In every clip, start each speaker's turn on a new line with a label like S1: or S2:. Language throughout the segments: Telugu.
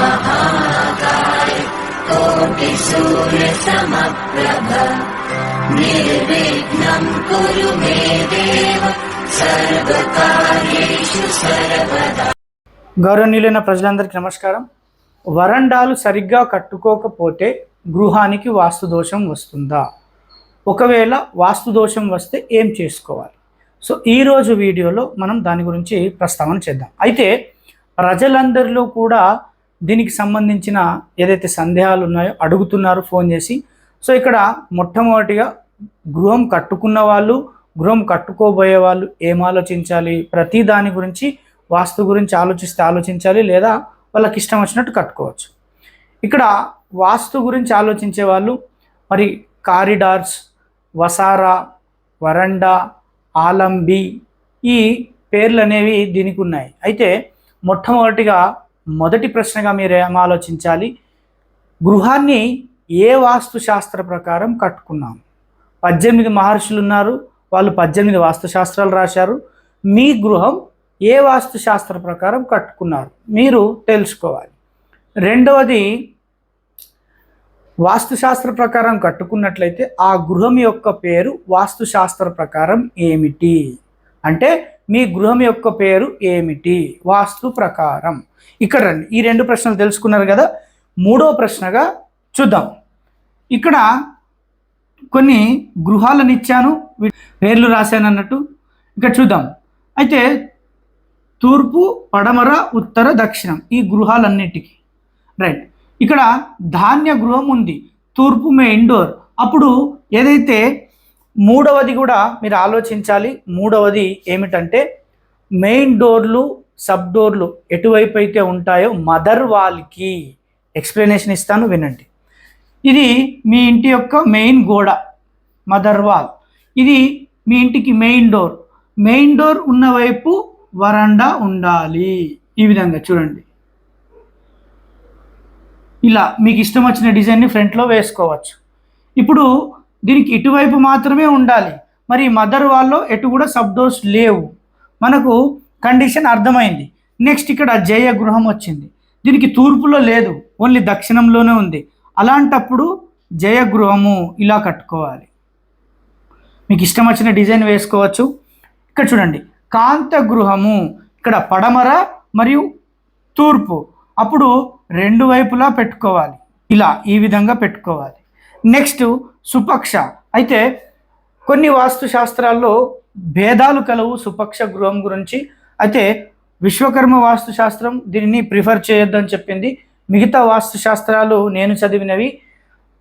S1: महाकाय कोटिसूर्यसमप्रभ निर्विघ्नम् कुरु मे देव सर्वकार्येषु सर्वदा
S2: గౌరవనీయులైన ప్రజలందరికీ నమస్కారం వరండాలు సరిగ్గా కట్టుకోకపోతే గృహానికి వాస్తు దోషం వస్తుందా ఒకవేళ వాస్తు దోషం వస్తే ఏం చేసుకోవాలి సో ఈరోజు వీడియోలో మనం దాని గురించి ప్రస్తావన చేద్దాం అయితే ప్రజలందరిలో కూడా దీనికి సంబంధించిన ఏదైతే సందేహాలు ఉన్నాయో అడుగుతున్నారు ఫోన్ చేసి. సో ఇక్కడ మొట్టమొదటిగా గృహం కట్టుకున్న వాళ్ళు గృహం కట్టుకోబోయే వాళ్ళు ఏం ఆలోచించాలి? ప్రతి దాని గురించి వాస్తు గురించి ఆలోచిస్తే ఆలోచించాలి లేదా వాళ్ళకి ఇష్టం వచ్చినట్టు కట్టుకోవచ్చు. ఇక్కడ వాస్తు గురించి ఆలోచించే వాళ్ళు మరి కారిడార్స్ వసారా వరండా ఆలంబి ఈ పేర్లు అనేవి దీనికి ఉన్నాయి. అయితే మొట్టమొదటిగా మొదటి ప్రశ్నగా మీరు ఏం ఆలోచించాలి. గృహాన్ని ఏ వాస్తు శాస్త్ర ప్రకారం కట్టుకున్నాం? పద్దెనిమిది మహర్షులు ఉన్నారు. వాళ్ళు పద్దెనిమిది వాస్తు శాస్త్రాలు రాశారు. మీ గృహం ఏ వాస్తు శాస్త్ర ప్రకారం కట్టుకున్నారు? మీరు తెలుసుకోవాలి. రెండవది వాస్తుశాస్త్ర ప్రకారం కట్టుకున్నట్లయితే ఆ గృహం యొక్క పేరు వాస్తుశాస్త్ర ప్రకారం ఏమిటి? అంటే మీ గృహం యొక్క పేరు ఏమిటి? వాస్తు ప్రకారం. ఇక్కడ రండి. ఈ రెండు ప్రశ్నలు తెలుసుకున్నారు కదా? మూడో ప్రశ్నగా చూద్దాం. ఇక్కడ కొన్ని గృహాలను ఇచ్చాను. పేర్లు రాశాను అన్నట్టు. ఇక్కడ చూద్దాం. అయితే తూర్పు పడమర ఉత్తర దక్షిణం ఈ గృహాలన్నిటికీ. రైట్. ఇక్కడ ధాన్య గృహం ఉంది. తూర్పు మెయిన్ డోర్. అప్పుడు ఏదైతే మూడవది కూడా మీరు ఆలోచించాలి. మూడవది ఏమిటంటే మెయిన్ డోర్లు సబ్ డోర్లు ఎటువైపు అయితే ఉంటాయో మదర్ వాల్కి ఎక్స్ప్లెనేషన్ ఇస్తాను వినండి. ఇది మీ ఇంటి యొక్క మెయిన్ గోడ మదర్ వాల్. ఇది మీ ఇంటికి మెయిన్ డోర్. మెయిన్ డోర్ ఉన్న వైపు వరండా ఉండాలి. ఈ విధంగా చూడండి. ఇలా మీకు ఇష్టం వచ్చిన డిజైన్ని ఫ్రంట్లో వేసుకోవచ్చు. ఇప్పుడు దీనికి ఇటువైపు మాత్రమే ఉండాలి. మరి మదర్ వాళ్ళు ఎటు కూడా సబ్ లేవు. మనకు కండిషన్ అర్థమైంది. నెక్స్ట్ ఇక్కడ జయ గృహం వచ్చింది. దీనికి తూర్పులో లేదు. ఓన్లీ దక్షిణంలోనే ఉంది. అలాంటప్పుడు జయ గృహము ఇలా కట్టుకోవాలి. మీకు ఇష్టం వచ్చిన డిజైన్ వేసుకోవచ్చు. ఇక్కడ చూడండి. కాంత గృహము ఇక్కడ పడమర మరియు తూర్పు. అప్పుడు రెండు వైపులా పెట్టుకోవాలి. ఇలా ఈ విధంగా పెట్టుకోవాలి. నెక్స్ట్ సుపక్ష. అయితే కొన్ని వాస్తు శాస్త్రాల్లో భేదాలు కలవు సుపక్ష గృహం గురించి. అయితే విశ్వకర్మ వాస్తు శాస్త్రం దీనిని ప్రిఫర్ చేయొద్దని చెప్పింది. మిగతా వాస్తు శాస్త్రాలు నేను చదివినవి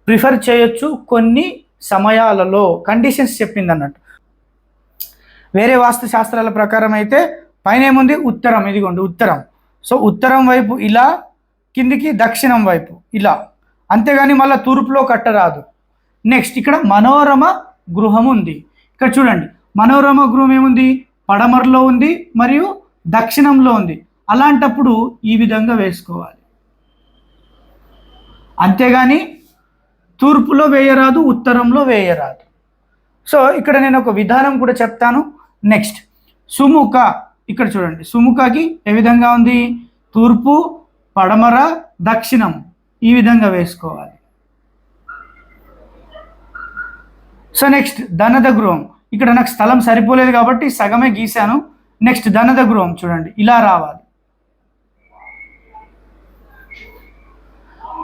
S2: ప్రిఫర్ చేయొచ్చు కొన్ని సమయాలలో. కండిషన్స్ చెప్పింది అన్నట్టు వేరే వాస్తు శాస్త్రాల ప్రకారం అయితే పైన ఏముంది? ఉత్తరం. ఇదిగోండి ఉత్తరం. సో ఉత్తరం వైపు ఇలా కిందికి దక్షిణం వైపు ఇలా. అంతేగాని మళ్ళీ తూర్పులో కట్టరాదు. నెక్స్ట్ ఇక్కడ మనోరమ గృహం ఉంది. ఇక్కడ చూడండి మనోరమ గృహం ఏముంది? పడమరలో ఉంది మరియు దక్షిణంలో ఉంది. అలాంటప్పుడు ఈ విధంగా వేసుకోవాలి. అంతేగాని తూర్పులో వేయరాదు ఉత్తరంలో వేయరాదు. సో ఇక్కడ నేను ఒక విధానం కూడా చెప్తాను. నెక్స్ట్ సుముఖ. ఇక్కడ చూడండి సుముఖకి ఏ విధంగా ఉంది? తూర్పు పడమర దక్షిణం. ఈ విధంగా వేసుకోవాలి. సో నెక్స్ట్ ధనద గృహం. ఇక్కడ నాకు స్థలం సరిపోలేదు కాబట్టి సగమే గీశాను. నెక్స్ట్ ధనద గృహం చూడండి. ఇలా రావాలి.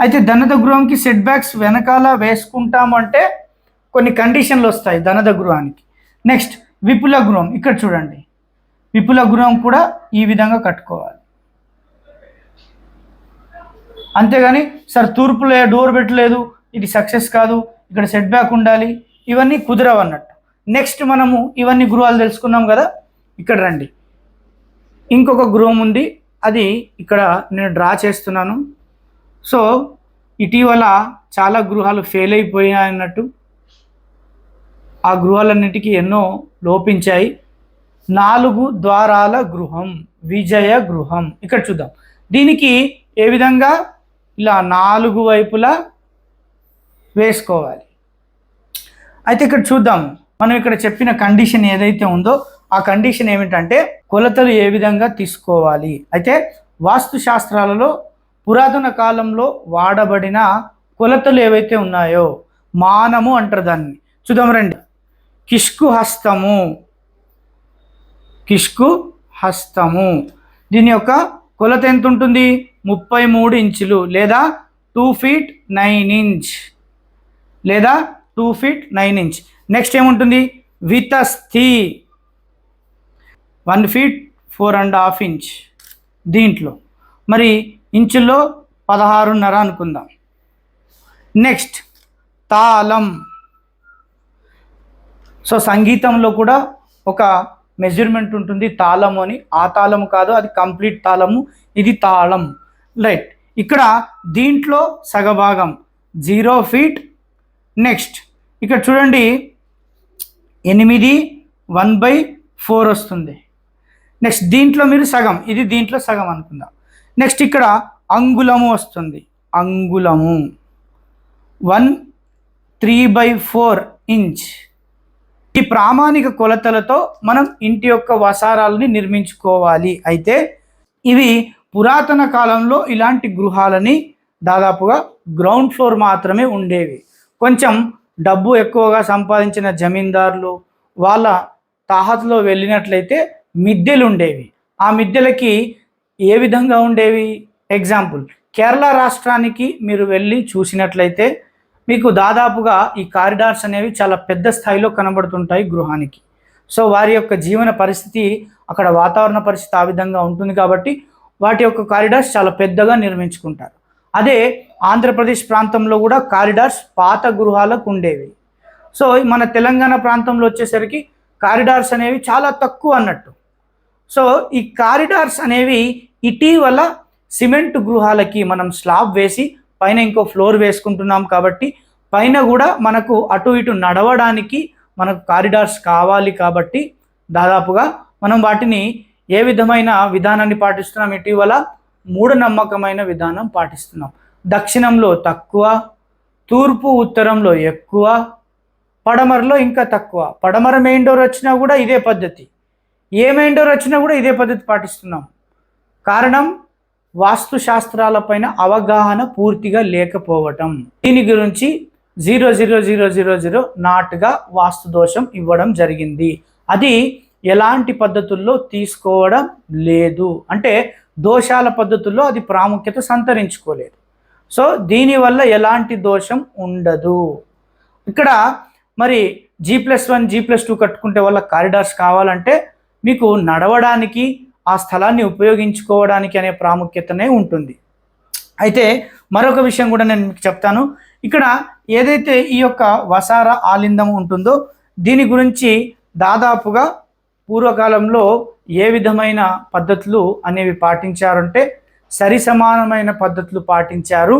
S2: అయితే ధనద గృహంకి సెట్ బ్యాక్స్ వెనకాల వేసుకుంటాము అంటే కొన్ని కండిషన్లు వస్తాయి ధనద గృహానికి. నెక్స్ట్ విపుల గృహం. ఇక్కడ చూడండి. విపుల గృహం కూడా ఈ విధంగా కట్టుకోవాలి. అంతేగాని సార్ తూర్పులో డోర్ పెట్టలేదు. ఇది సక్సెస్ కాదు. ఇక్కడ సెట్ బ్యాక్ ఉండాలి. ఇవన్నీ కుదరవు అన్నట్టు నెక్స్ట్ మనము ఇవన్నీ గృహాలు తెలుసుకున్నాం కదా ఇక్కడ రండి. ఇంకొక గృహం ఉంది అది ఇక్కడ నేను డ్రా చేస్తున్నాను. సో ఇటీవల చాలా గృహాలు ఫెయిల్ అయిపోయాయి అన్నట్టు. ఆ గృహాలన్నిటికీ ఎన్నో లోపించాయి. నాలుగు ద్వారాల గృహం విజయ గృహం. ఇక్కడ చూద్దాం. దీనికి ఏ విధంగా ఇలా నాలుగు వైపులా వేసుకోవాలి? అయితే ఇక్కడ చూద్దాం. మనం ఇక్కడ చెప్పిన కండిషన్ ఏదైతే ఉందో ఆ కండిషన్ ఏమిటంటే కొలతలు ఏ విధంగా తీసుకోవాలి. అయితే వాస్తు శాస్త్రాలలో పురాతన కాలంలో వాడబడిన కొలతలు ఏవైతే ఉన్నాయో మానము అంటారు దాన్ని. చూద్దాం రండి. కిష్కు హస్తము. కిష్కు హస్తము. దీని యొక్క కొలత ఎంత ఉంటుంది? ముప్పై మూడు ఇంచులు లేదా టూ ఫీట్ నైన్ ఇంచ్ లేదా two feet nine inch. Next ఏముంటుంది? వితస్థి one feet four and half inch దీంట్లో. మరి ఇంచుల్లో పదహారున్నర అనుకుందాం. నెక్స్ట్ తాళం. సో సంగీతంలో కూడా ఒక మెజర్మెంట్ ఉంటుంది తాళము అని. ఆ తాళము కాదు అది కంప్లీట్ తాళము. ఇది తాళం. రైట్. ఇక్కడ దీంట్లో సగభాగం. జీరో ఫీట్ నెక్స్ట్ ఇక్కడ చూడండి ఎనిమిది వన్ బై ఫోర్ వస్తుంది. నెక్స్ట్ దీంట్లో మీరు సగం ఇది దీంట్లో సగం అనుకుందాం. నెక్స్ట్ ఇక్కడ అంగుళము వస్తుంది. అంగుళము. One three by four inch. ఈ ప్రామాణిక కొలతలతో మనం ఇంటి యొక్క వసారాలని నిర్మించుకోవాలి. అయితే ఇవి పురాతన కాలంలో ఇలాంటి గృహాలని దాదాపుగా గ్రౌండ్ ఫ్లోర్ మాత్రమే ఉండేవి. కొంచెం డబ్బు ఎక్కువగా సంపాదించిన జమీందారులు వాళ్ళ తాహతులో వెళ్ళినట్లయితే మిద్దెలు ఉండేవి. ఆ మిద్దెలకి ఏ విధంగా ఉండేవి? ఎగ్జాంపుల్ కేరళ రాష్ట్రానికి మీరు వెళ్ళి చూసినట్లయితే మీకు దాదాపుగా ఈ కారిడార్స్ అనేవి చాలా పెద్ద స్థాయిలో కనబడుతుంటాయి గృహానికి. సో వారి యొక్క జీవన పరిస్థితి అక్కడ వాతావరణ పరిస్థితి ఆ విధంగా ఉంటుంది కాబట్టి వాటి యొక్క కారిడార్స్ చాలా పెద్దగా నిర్మించుకుంటారు. అదే ఆంధ్రప్రదేశ్ ప్రాంతంలో కూడా కారిడార్స్ పాత గృహాలకు ఉండేవి. సో మన తెలంగాణ ప్రాంతంలో వచ్చేసరికి కారిడార్స్ అనేవి చాలా తక్కువ అన్నట్టు. సో ఈ కారిడార్స్ అనేవి ఇటీవల సిమెంట్ గృహాలకి మనం స్లాబ్ వేసి పైన ఇంకో ఫ్లోర్ వేసుకుంటున్నాం కాబట్టి పైన కూడా మనకు అటు ఇటు నడవడానికి మనకు కారిడార్స్ కావాలి కాబట్టి దాదాపుగా మనం వాటిని ఏ విధమైన విధానాన్ని పాటిస్తున్నాం ఇటీవల? మూఢనమ్మకమైన విధానం పాటిస్తున్నాం. దక్షిణంలో తక్కువ తూర్పు ఉత్తరంలో ఎక్కువ పడమరలో ఇంకా తక్కువ. పడమర మెయిన్ డోర్ వచ్చినా కూడా ఇదే పద్ధతి. ఏ మెయిన్ డోర్ వచ్చినా కూడా ఇదే పద్ధతి పాటిస్తున్నాం. కారణం వాస్తు శాస్త్రాలపైన అవగాహన పూర్తిగా లేకపోవటం. దీని గురించి zero zero zero zero zero నాటుగా వాస్తు దోషం ఇవ్వడం జరిగింది. అది ఎలాంటి పద్ధతుల్లో తీసుకోవడం లేదు. అంటే దోషాల పద్ధతుల్లో అది ప్రాముఖ్యత సంతరించుకోలేదు. సో దీనివల్ల ఎలాంటి దోషం ఉండదు. ఇక్కడ మరి G plus one G plus two కట్టుకుంటే వల్ల కారిడార్స్ కావాలంటే మీకు నడవడానికి ఆ స్థలాన్ని ఉపయోగించుకోవడానికి అనే ప్రాముఖ్యతనే ఉంటుంది. అయితే మరొక విషయం కూడా నేను మీకు చెప్తాను. ఇక్కడ ఏదైతే ఈ యొక్క వసార ఆలిందం ఉంటుందో దీని గురించి దాదాపుగా పూర్వకాలంలో ఏ విధమైన పద్ధతులు అనేవి పాటించారంటే సరి సమానమైన పద్ధతులు పాటించారు.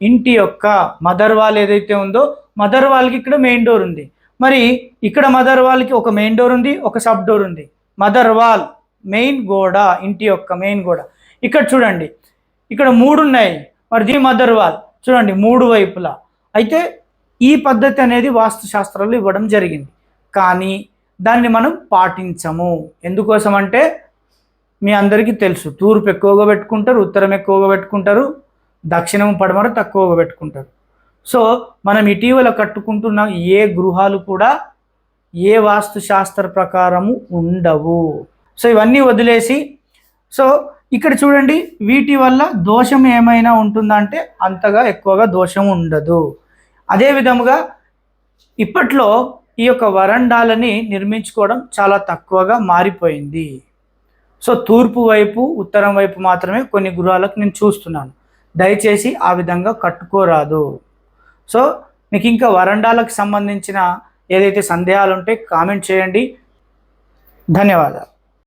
S2: ఇంటి యొక్క మదర్ వాల్ ఏదైతే ఉందో మదర్ వాల్కి ఇక్కడ మెయిన్ డోర్ ఉంది. మరి ఇక్కడ మదర్ వాల్కి ఒక మెయిన్ డోర్ ఉంది ఒక సబ్ డోర్ ఉంది. మదర్ వాల్ మెయిన్ గోడ ఇంటి యొక్క మెయిన్ గోడ. ఇక్కడ చూడండి ఇక్కడ మూడు ఉన్నాయి. మరి దీని మదర్ వాల్ చూడండి మూడు వైపులా. అయితే ఈ పద్ధతి అనేది వాస్తుశాస్త్రాలు ఇవ్వడం జరిగింది. కానీ దాన్ని మనం పాటించము. ఎందుకోసం అంటే మీ అందరికీ తెలుసు. తూర్పు ఎక్కువగా పెట్టుకుంటారు ఉత్తరం ఎక్కువగా పెట్టుకుంటారు దక్షిణం పడమర తక్కువగా పెట్టుకుంటారు. సో మనం ఇటీవల కట్టుకుంటున్న ఏ గృహాలు కూడా ఏ వాస్తు శాస్త్ర ప్రకారము ఉండవు. సో ఇవన్నీ వదిలేసి సో ఇక్కడ చూడండి వీటి వల్ల దోషం ఏమైనా ఉంటుందంటే అంతగా ఎక్కువగా దోషం ఉండదు. అదే విధముగా ఇప్పట్లో ఈ యొక్క వరండాలని నిర్మించుకోవడం చాలా తక్కువగా మారిపోయింది. సో తూర్పు వైపు ఉత్తరం వైపు మాత్రమే కొన్ని గృహాలకు నేను చూస్తున్నాను. దయచేసి ఆ విధంగా కట్టుకోరాదు. సో మీకు ఇంకా వరండాలకు సంబంధించిన ఏదైతే సందేహాలు ఉంటే కామెంట్ చేయండి. ధన్యవాదాలు.